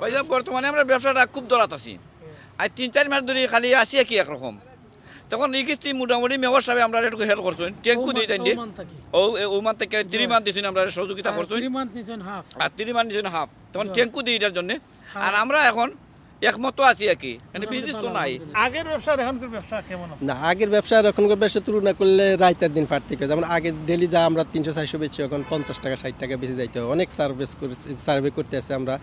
ভাইজান বর্তমানে আমরা ব্যবসাটা খুব দরাত আছি। আর তিন চার মাস ধরে খালি আসি কি একরকম। তখন এই কিস্তি মোটামুটি মেয়র সাহেব আমরা একটু হেল্প করছেন। টেঙ্কু দিয়ে তাই ও ওমান থেকে। ত্রি মান দিয়েছেন আমরা সহযোগিতা করছেন। আর ত্রি মান দিয়েছেন হাফ তখন টেঙ্কু দিয়ে এটার জন্য। আর আমরা এখন একমত আছি আর কি। মানে বিজনেস তো নাই। আগের ব্যবসা এখনকার ব্যবসা কেমন না আগের ব্যবসা আর এখনকার ব্যবসা তুলনা করলে রাইতের দিন থেকে যেমন আগে ডেলি যা আমরা তিনশো চারশো বেচি এখন পঞ্চাশ টাকা ষাট টাকা বেশি যাইতে হয়। অনেক সার্ভিস সার্ভে করতে আছে আমরা।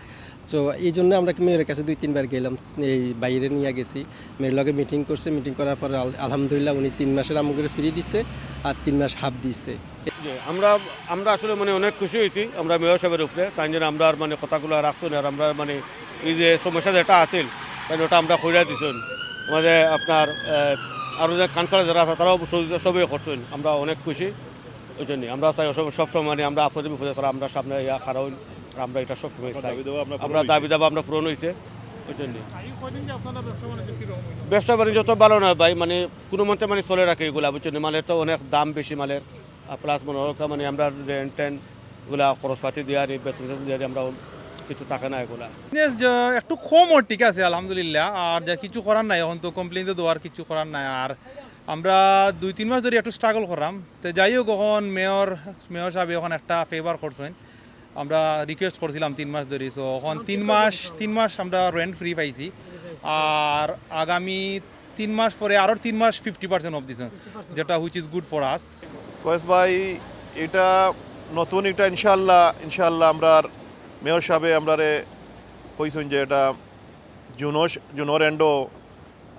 তো এই জন্য আমরা কি মেয়ের কাছে দুই তিনবার গেলাম। এই বাইরে নিয়ে গেছি। মেয়ের লগে মিটিং করছে। মিটিং করার পরে আল- আলহামদুলিল্লাহ উনি তিন মাসের আমাকে ফ্রি দিছে আর তিন মাস হাফ দিছে। আমরা আমরা আসলে মানে অনেক খুশি হয়েছি। আমরা মেয়র সাহেবের উপরে। তাই জন্য আমরা আর মানে কথাগুলো রাখছেন আর আমরা মানে এই যে সমস্যা যেটা আছে তাই ওটা আমরা খৈরা দিছেন। আমাদের আপনার আরও যে কাউন্সিলর যারা আছে তারাও সবই করছেন। আমরা অনেক খুশি ওই জন্য। আমরা চাই সব- সবসময় মানে আমরা আপদে বিপদে তারা আমরা সামনে ইয়া খারাপ আমরা এটা সবসময় চাই। আমরা দাবি দাবা আমরা পূরণ হয়েছে ওই জন্য। ব্যবসা বাণিজ্য তো ভালো না ভাই মানে কোনো মতে মানে চলে রাখে এগুলা বুঝছেন? মালের তো অনেক দাম বেশি মালের। প্লাস মনে হোক মানে আমরা রেন্ট টেন্ট এগুলা খরচপাতি দিয়ে আর বেতন দিয়ে আমরা কিছু থাকে না এগুলা। বিজনেস একটু কম ওর ঠিক আছে আলহামদুলিল্লাহ। আর যা কিছু করার নাই এখন তো কমপ্লেন তো দেওয়ার কিছু করার নাই। আর আমরা দুই তিন মাস ধরে একটু স্ট্রাগল করলাম। তো যাই হোক এখন মেয়র মেয়র সাহেব এখন একটা ফেভার করছেন। আমরা রিকোয়েস্ট করছিলাম তিন মাস ধরে। সো এখন তিন মাস তিন মাস আমরা রেন্ট ফ্রি পাইছি। আর আগামী তিন মাস পরে আরও তিন মাস ফিফটি পার্সেন্ট অফ দিচ্ছেন যেটা which is good for us কয়েস ভাই এটা নতুন এটা ইনশাল্লাহ ইনশাল্লাহ আমরা মেয়র সাহেবে আমরা কইছেন যে এটা জুনোস জুনোর এন্ডও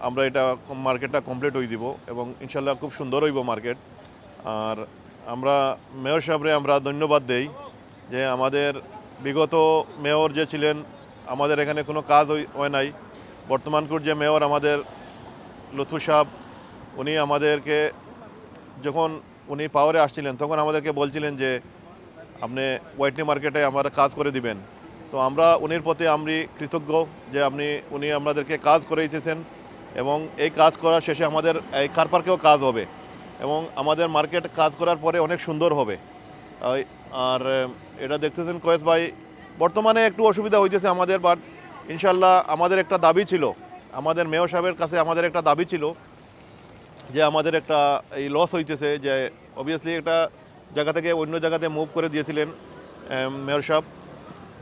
আমরা এটা মার্কেটটা কমপ্লিট হয়ে দিব এবং ইনশাল্লাহ খুব সুন্দর হইব মার্কেট। আর আমরা মেয়র সাহেবরে আমরা ধন্যবাদ দেই যে আমাদের বিগত মেয়র যে ছিলেন, আমাদের এখানে কোনো কাজ হয় নাই। বর্তমানকুর যে মেয়র আমাদের লুৎফু সাহেব, উনি আমাদেরকে যখন উনি পাওয়ারে আসছিলেন, তখন আমাদেরকে বলছিলেন যে আপনি ওয়াইটনি মার্কেটে আমার কাজ করে দিবেন। তো আমরা উনির প্রতি আমি কৃতজ্ঞ যে আপনি, উনি আমাদেরকে কাজ করে দিতেছেন এবং এই কাজ করার শেষে আমাদের এই কার পার্কেও কাজ হবে এবং আমাদের মার্কেট কাজ করার পরে অনেক সুন্দর হবে। আর এটা দেখতেছেন কয়েস ভাই, বর্তমানে একটু অসুবিধা হইতেছে আমাদের বাট ইনশাল্লাহ আমাদের একটা দাবি ছিল। আমাদের মেয়র সাহেবের কাছে আমাদের একটা দাবি ছিল যে আমাদের একটা এই লস হইতেছে যে অবভিয়াসলি একটা জায়গা থেকে অন্য জায়গাতে মুভ করে দিয়েছিলেন মেয়র সাহেব,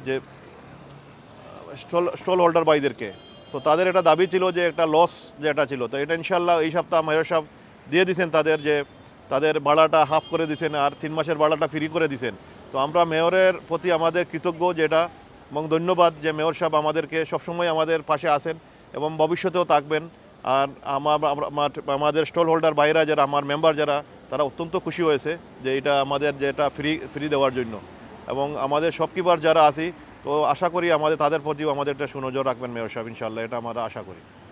যে স্টল স্টল হোল্ডার বাইদেরকে তো তাদের একটা দাবি ছিল যে, একটা লস যেটা ছিল। তো এটা ইনশাল্লাহ এই সপ্তাহ মেয়র সাহেব দিয়ে দিয়েছেন তাদের যে, তাদের ভাড়াটা হাফ করে দিয়েছেন আর তিন মাসের ভাড়াটা ফ্রি করে দিয়েছেন তো আমরা মেয়রের প্রতি আমাদের কৃতজ্ঞ যেটা, এবং ধন্যবাদ যে মেয়র সাহেব আমাদেরকে সবসময় আমাদের পাশে আছেন এবং ভবিষ্যতেও থাকবেন। আর আমার- আমাদের স্টল হোল্ডার বাইরা যারা, আমার মেম্বার যারা তারা অত্যন্ত খুশি হয়েছে যে এটা আমাদের যেটা ফ্রি ফ্রি দেওয়ার জন্য। এবং আমাদের শপকিপার যারা আছি, তো আশা করি আমাদের, তাদের প্রতিও আমাদের একটা সুনজর রাখবেন মেয়র সাহেব ইনশাল্লাহ এটা আমরা আশা করি।